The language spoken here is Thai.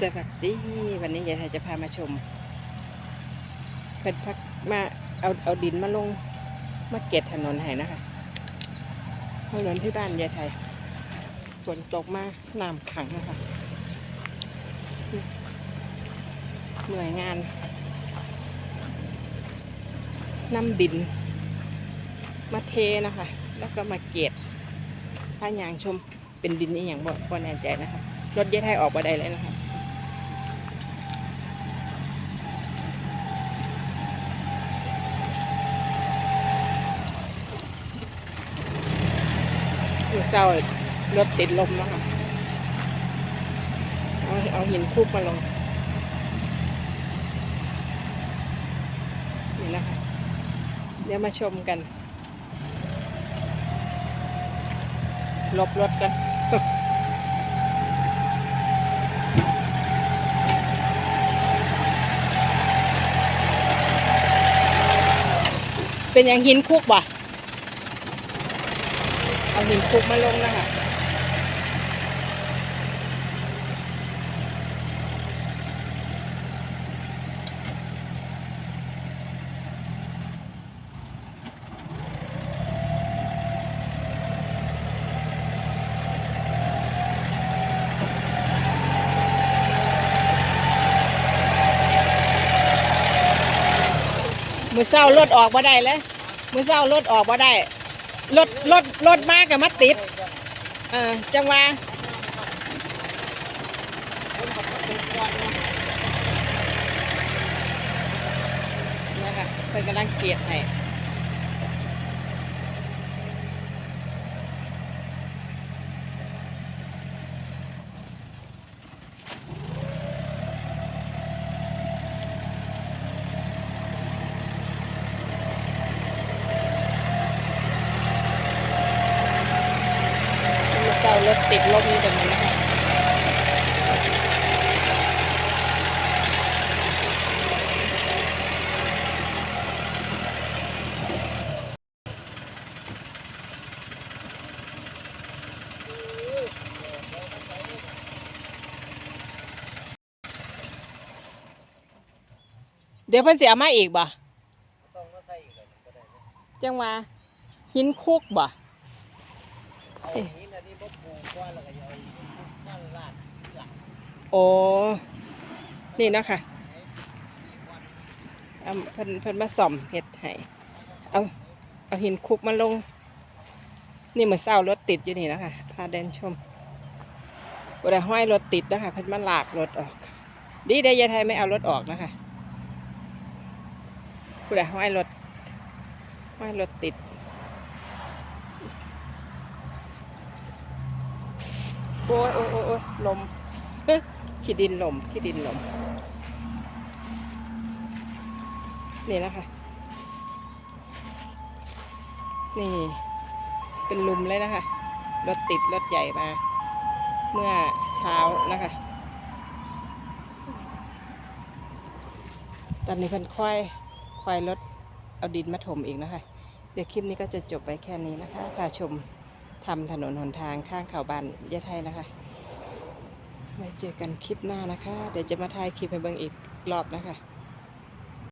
สวัสดีวันนี้ยายไทยจะพามาชม เพิ่นพักมาเอาเอาดินมาลงมาเกตถนนให้นะคะถนนที่บ้านยายไทยฝนตกมากน้ำขังนะคะหน่วยงานนำดิน มาเทนะคะ แล้วก็มาเกตผ้ายางชมเป็นดินนี่อย่างบ่บ่แน่ใจนะคะรถยายไทยออกมาได้เลยนะคะ เศร้ารถติดลมแล้วค่ะเอาเอาหินคุกมาลงนี่นะคะเดี๋ยวมาชมกันลบรถกันเป็นอย่างหินคุกบ่ะ เอาหินคุกมาลงนะคะมือเศร้ารถออกมาได้เลยมือเศร้ารถออกมาได้ รถรถรถมากับมาติด เออจังหวะนี่ค่ะเพิ่นกำลังเกลียดให้มือ เศร้ารถติดลมนี่ตรงนี้นะคะเดี๋ยวเพิ่นสิเอามาอีกบ่ต้องมาใส่อีกแล้วมันก็ได้นะจังหวะหินคุกบ่ เอาอนแล้วก็เอาอีกนั่งลาดหลังโอ้นี่เนาะคะเอาเพิ่นเพิ่นมาส่อมเฮ็ดให้เอาเอาหินคุกมาลง นี่เหมือนเศร้ารถติดอยู่นี่นะคะพาเดินชมบได้ห้อยรถติดนะคะเพิ่นมาหลากรถออก ดีได้ยายไทยไม่เอารถออกนะคะผู้ใดห้อยรถห้อยรถติด โอ้ยโอ้ยโอ้ยลมขี้ดินลมขี้ดินลม นี่นะคะ นี่ เป็นลุมเลยนะคะ รถติดรถใหญ่มา เมื่อเช้านะคะ ตอนนี้เพิ่นค่อยค่อยรถเอาดินมาถมอีกนะคะ เดี๋ยวคลิปนี้ก็จะจบไปแค่นี้นะคะพาชม ทำถนนหนทางข้างเขาบ้านยะไทยนะคะไว้เจอกันคลิปหน้านะคะ เดี๋ยวจะมาถ่ายคลิปให้เบิ่งอีกรอบนะคะ